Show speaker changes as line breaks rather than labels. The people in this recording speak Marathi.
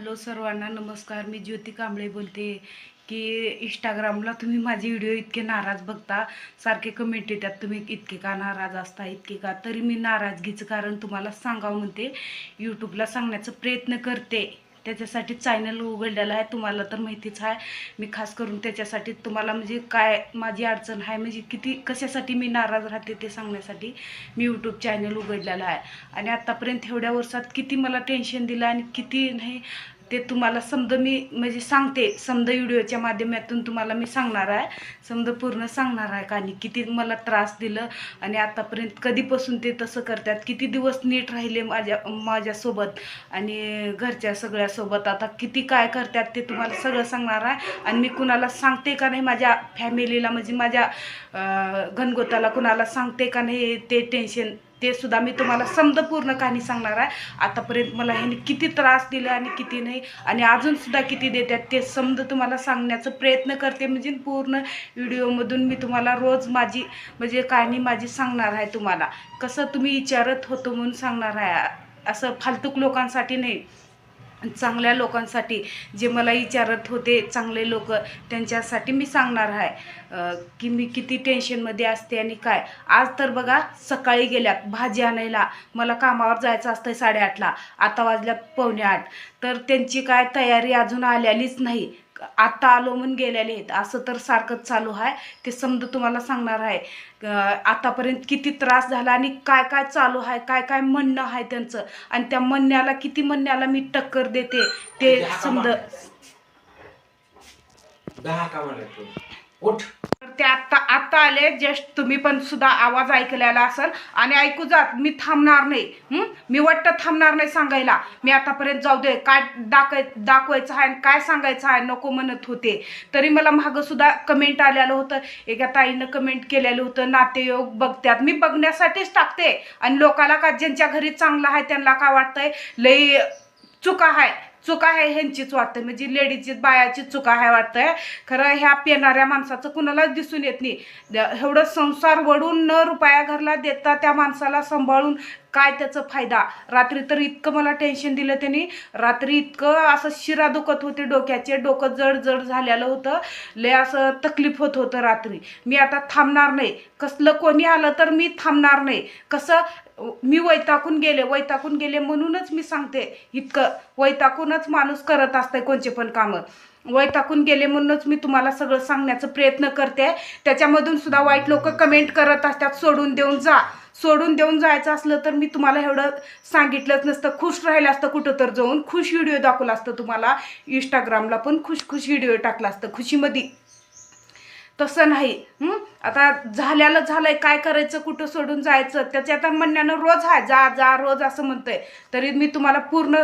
हॅलो सर्वांना नमस्कार मी ज्योती कांबळे बोलते. की इंस्टाग्रामला तुम्ही माझे व्हिडिओ इतके नाराज बघता सारखे कमेंट येतात तुम्ही इतके का नाराज असता इतके का? तरी मी नाराजगीचं कारण तुम्हाला सांगावं म्हणते. यूट्यूबला सांगण्याचा प्रयत्न करते. त्याच्यासाठी चॅनल उघडलेलं आहे. तुम्हाला तर माहितीच आहे. मी खास करून त्याच्यासाठी तुम्हाला म्हणजे काय माझी अडचण आहे म्हणजे किती कशासाठी मी नाराज राहते ते सांगण्यासाठी मी यूट्यूब चॅनल उघडलेलं आहे. आणि आत्तापर्यंत एवढ्या वर्षात किती मला टेन्शन दिलं आणि किती नाही ते तुम्हाला समजा मी म्हणजे सांगते समजा व्हिडिओच्या माध्यमातून तुम्हाला मी सांगणार आहे. समजा पूर्ण सांगणार आहे का आणि किती मला त्रास दिलं आणि आतापर्यंत कधीपासून ते तसं करतात किती दिवस नीट राहिले माझ्या माझ्यासोबत आणि घरच्या सगळ्यासोबत आता किती काय करतात ते तुम्हाला सगळं सांगणार आहे. आणि मी कुणाला सांगते का नाही माझ्या फॅमिलीला म्हणजे माझ्या घनगोताला कुणाला सांगते का नाही ते टेन्शन ते सुद्धा मी तुम्हाला समजपूर्ण कहाणी सांगणार आहे. आतापर्यंत मला ह्याने किती त्रास दिला आणि किती नाही आणि अजून सुद्धा किती देतात ते समज तुम्हाला सांगण्याचा प्रयत्न करते. म्हणजे पूर्ण व्हिडिओमधून मी तुम्हाला रोज माझी म्हणजे कहाणी माझी सांगणार आहे तुम्हाला. कसं तुम्ही विचारत होतो म्हणून सांगणार आहे. असं फालतूक लोकांसाठी नाही. चांगल्या लोकांसाठी जे मला विचारत होते चांगले लोक त्यांच्यासाठी मी सांगणार आहे की मी किती टेन्शनमध्ये असते आणि काय. आज तर बघा सकाळी गेल्यात भाजी आणायला. मला कामावर जायचं असतं साडेआठला. आता वाजल्यात पावणे आठ. तर त्यांची काय तयारी अजून आलेलीच नाही. आत्ता आलो म्हणून गेलेले आहेत. असं तर सारखंच चालू आहे. ते समजा तुम्हाला सांगणार आहे. आतापर्यंत किती त्रास झाला आणि काय काय चालू आहे काय काय म्हणणं आहे त्यांचं. आणि त्या म्हणण्याला किती म्हणण्याला मी टक्कर देते ते समजा.
दहा
आत्ता आले जस्ट तुम्ही पण सुद्धा आवाज ऐकलेला असाल. आणि ऐकू जात मी थांबणार नाही. मी वाटतं थांबणार नाही सांगायला. मी आतापर्यंत जाऊ दे काय दाखवाय दाखवायचं आहे आणि काय सांगायचं आहे नको म्हणत होते. तरी मला मागं सुद्धा कमेंट आलेलं होतं. एका ताईनं कमेंट केलेलं होतं नातेयोग बघतात मी बघण्यासाठीच टाकते. आणि लोकाला का ज्यांच्या घरी चांगलं आहे त्यांना काय वाटतंय? लई चुका आहे. चुका आहे ह्यांचीच वाटतं. म्हणजे लेडीजची बायाची चुका आहे वाटतंय. खरं ह्या पेणाऱ्या माणसाचं कुणालाच दिसून येत नाही. एवढं संसार वडून न रुपया घरला देता त्या माणसाला सांभाळून काय त्याचा फायदा? रात्री तर इतकं मला टेन्शन दिलं त्यांनी. रात्री इतकं असं शिरा दुखत होते डोक्याचे. डोकं जड जड झालेलं होतं. लय असं तकलीफ होत होतं रात्री. मी आता थांबणार नाही. कसलं कोणी आलं तर मी थांबणार नाही. कसं मी वैताकून गेले. वैताकून गेले म्हणूनच मी सांगते इतकं. वैताकूनच माणूस करत असतंय कोणचे पण कामं. वैताकून गेले म्हणूनच मी तुम्हाला सगळं सांगण्याचा प्रयत्न करते. त्याच्यामधून सुद्धा वाईट लोक कमेंट करत असतात. सोडून देऊन जा. सोडून देऊन जायचं असलं तर मी तुम्हाला एवढं सांगितलंच नसतं. खुश राहिलं असतं कुठं तर जाऊन. खुश व्हिडिओ दाखवला असतं तुम्हाला. इंस्टाग्रामला पण खुश खुश व्हिडिओ टाकला असतं. खुशीमध्ये. तसं नाही. आता झाल्याला झालंय. काय करायचं? कुठं सोडून जायचं? त्याच्या आता म्हणण्यानं रोज आहे. जा जा रोज असं म्हणतंय. तरी मी तुम्हाला पूर्ण